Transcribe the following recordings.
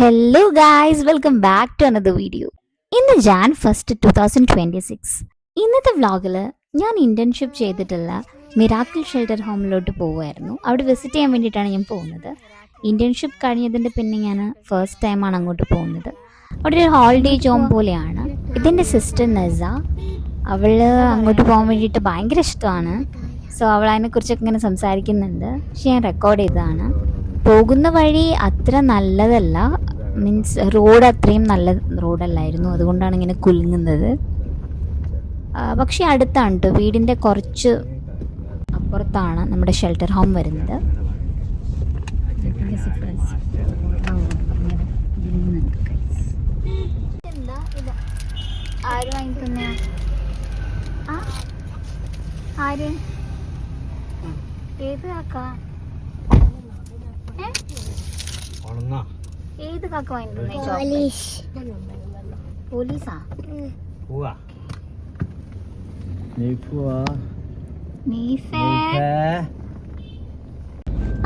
Hello guys welcome back to another video ഇന്ന് Jan first two thousand twenty six ഇന്നത്തെ വ്ളോഗിൽ ഞാൻ internship ചെയ്തിട്ടുള്ള മിറാക്കിൾ ഷെൽട്ടർ ഹോമിലോട്ട് പോവുമായിരുന്നു അവിടെ വിസിറ്റ് ചെയ്യാൻ വേണ്ടിയിട്ടാണ് ഞാൻ പോകുന്നത്. ഇന്റേൺഷിപ്പ് കഴിഞ്ഞതിന്റെ പിന്നെ ഞാൻ ഫസ്റ്റ് ടൈമാണ് അങ്ങോട്ട് പോകുന്നത്. അവിടെ ഒരു ഹോളിഡേ ജോം പോലെയാണ്. ഇതിന്റെ സിസ്റ്റർ നസ. അവൾ അങ്ങോട്ട് പോകാൻ വേണ്ടിയിട്ട് ഭയങ്കര ഇഷ്ടമാണ്. സോ അവൾ അതിനെക്കുറിച്ചൊക്കെ ഇങ്ങനെ സംസാരിക്കുന്നുണ്ട്. പക്ഷെ ഞാൻ റെക്കോർഡ് ചെയ്തതാണ്. പോകുന്ന വഴി അത്ര നല്ലതല്ല. മീൻസ് റോഡ് അത്രയും നല്ല റോഡല്ലായിരുന്നു അതുകൊണ്ടാണ് ഇങ്ങനെ കുലുങ്ങുന്നത്. പക്ഷേ അടുത്താണ് കേട്ടോ വീടിന്റെ കുറച്ച് അപ്പുറത്താണ് നമ്മുടെ ഷെൽട്ടർ ഹോം വരുന്നത്. ആര് വാങ്ങിക്കുന്ന? ആര്? ഏത് ആക്കാ ഏ? ഏത് കാക്ക വാങ്ങിട്ടുണ്ട് പോലീസാ? പോവാ.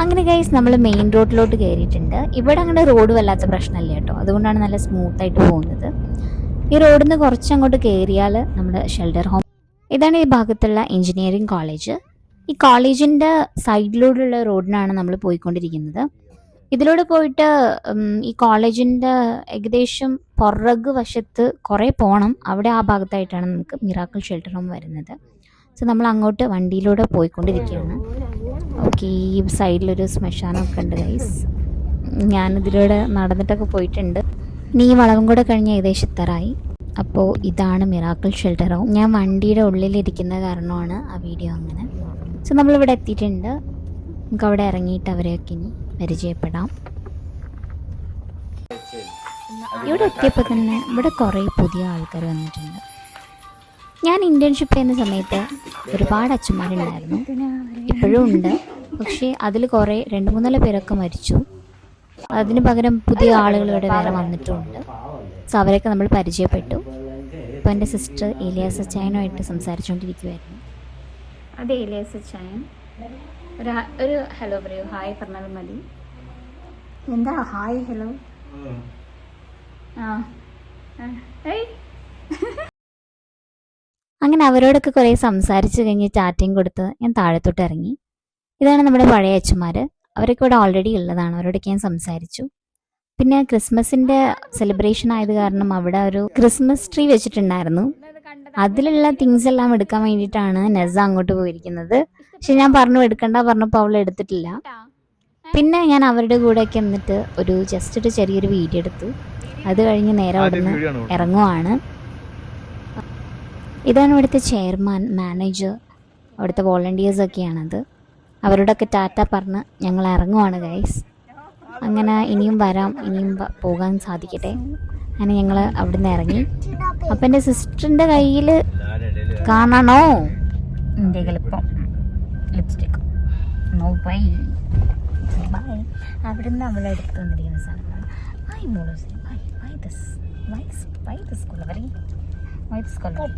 അങ്ങനെ ഗൈസ് നമ്മൾ മെയിൻ റോഡിലോട്ട് കയറിയിട്ടുണ്ട് ഇവിടെ അങ്ങനെ റോഡ് വല്ലാത്ത പ്രശ്നമല്ല കേട്ടോ? അതുകൊണ്ടാണ് നല്ല സ്മൂത്ത് ആയിട്ട് പോകുന്നത്. ഈ റോഡിൽ നിന്ന് കുറച്ച് അങ്ങോട്ട് കയറിയാൽ നമ്മുടെ ഷെൽഡർ ഹോം ഇതാണ് ഈ ഭാഗത്തുള്ള എഞ്ചിനീയറിംഗ് കോളേജ് ഈ കോളേജിന്റെ സൈഡിലൂടെയുള്ള റോഡിനാണ് നമ്മൾ പോയിക്കൊണ്ടിരിക്കുന്നത്. ഇതിലൂടെ പോയിട്ട് ഈ കോളേജിന്റെ ഏകദേശം പുറകു വശത്ത് കുറേ പോകണം അവിടെ ആ ഭാഗത്തായിട്ടാണ് നമുക്ക് മിറാക്കിൾ ഷെൽട്ടർ ഹോം വരുന്നത്. സോ നമ്മൾ അങ്ങോട്ട് വണ്ടിയിലൂടെ പോയിക്കൊണ്ടിരിക്കുകയാണ്. ഓക്കെ ഈ സൈഡിലൊരു ശ്മശാനമൊക്കെ ഉണ്ട് ഗൈസ് ഞാനിതിലൂടെ നടന്നിട്ടൊക്കെ പോയിട്ടുണ്ട്. നീ വളവും കൂടെ കഴിഞ്ഞ് ഏകദേശം ഇത്തറായി അപ്പോൾ ഇതാണ് മിറാക്കിൾ ഷെൽട്ടർ ഹോം ഞാൻ വണ്ടിയുടെ ഉള്ളിലിരിക്കുന്ന കാരണമാണ് ആ വീഡിയോ അങ്ങനെ. സോ നമ്മളിവിടെ എത്തിയിട്ടുണ്ട്. നമുക്ക് അവിടെ ഇറങ്ങിയിട്ട് അവരെയൊക്കെ ഇനി പരിചയപ്പെടാം. ഇവിടെ എത്തിയപ്പോൾ തന്നെ ഇവിടെ കുറേ പുതിയ ആൾക്കാർ വന്നിട്ടുണ്ട്. ഞാൻ ഇന്റേൺഷിപ്പ് ചെയ്യുന്ന സമയത്ത് ഒരുപാട് അച്ഛന്മാരുണ്ടായിരുന്നു. ഇപ്പോഴും ഉണ്ട്. പക്ഷേ അതിൽ കുറേ രണ്ട് മൂന്നാൽ പേരൊക്കെ മരിച്ചു. അതിന് പകരം പുതിയ ആളുകൾ ഇവിടെ വേറെ വന്നിട്ടുമുണ്ട് സോ അവരൊക്കെ നമ്മൾ പരിചയപ്പെട്ടു. ഇപ്പോൾ എന്റെ സിസ്റ്റർ ഏലിയാസ് അച്ചായനുമായിട്ട് സംസാരിച്ചുകൊണ്ടിരിക്കുമായിരുന്നു അതെ ഏലിയാസ് അച്ചായൻ. ഒരു ഒരു ഹലോ പറയൂ. ഹായ് പറഞ്ഞാൽ മതി. എന്താ? Hi hello. ആ. ഏയ്. അങ്ങനെ അവരോടൊക്കെ കുറേ സംസാരിച്ചു കഴിഞ്ഞ് ചാറ്റിംഗ് കൊടുത്ത് ഞാൻ താഴത്തോട്ട് ഇറങ്ങി. ഇതാണ് നമ്മുടെ പഴയ അച്ഛന്മാർ അവരൊക്കെ ഇവിടെ ഓൾറെഡി ഉള്ളതാണ്. അവരോടൊക്കെ ഞാൻ സംസാരിച്ചു. പിന്നെ ക്രിസ്മസിന്റെ സെലിബ്രേഷൻ ആയത് കാരണം അവിടെ ഒരു ക്രിസ്മസ് ട്രീ വെച്ചിട്ടുണ്ടായിരുന്നു. അതിലുള്ള തിങ്സ് എല്ലാം എടുക്കാൻ വേണ്ടിയിട്ടാണ് നസ അങ്ങോട്ട് പോയിരിക്കുന്നത്. പക്ഷെ ഞാൻ പറഞ്ഞു എടുക്കണ്ട പറഞ്ഞപ്പോൾ അവൾ എടുത്തിട്ടില്ല. പിന്നെ ഞാൻ അവരുടെ കൂടെയൊക്കെ എന്നിട്ട് ഒരു ജസ്റ്റ് ഒരു ചെറിയൊരു വീഡിയോ എടുത്തു. അത് കഴിഞ്ഞ് നേരെ അവിടുന്ന് ഇറങ്ങുവാണ്. ഇതാണ് ഇവിടുത്തെ ചെയർമാൻ മാനേജർ അവിടുത്തെ വോളണ്ടിയേഴ്സ് ഒക്കെയാണത്. അവരോടൊക്കെ ടാറ്റ പറഞ്ഞ് ഞങ്ങൾ ഇറങ്ങുവാണ് ഗൈസ് അങ്ങനെ ഇനിയും വരാം ഇനിയും പോകാൻ സാധിക്കട്ടെ. അങ്ങനെ ഞങ്ങൾ അവിടുന്ന് ഇറങ്ങി. അപ്പം എന്റെ സിസ്റ്ററിന്റെ കയ്യിൽ കാണണോ? എന്റെ എളുപ്പം ലിപ്സ്റ്റിക് നോ ബൈ ബൈ അവിടുന്ന് അവളെ എടുത്ത് വന്നിരിക്കുന്ന സാധനമാണ്. Bye മോളൂസ്. Bye bye this bye bye this കൊള്ളവരി bye this കൊള്ളവരി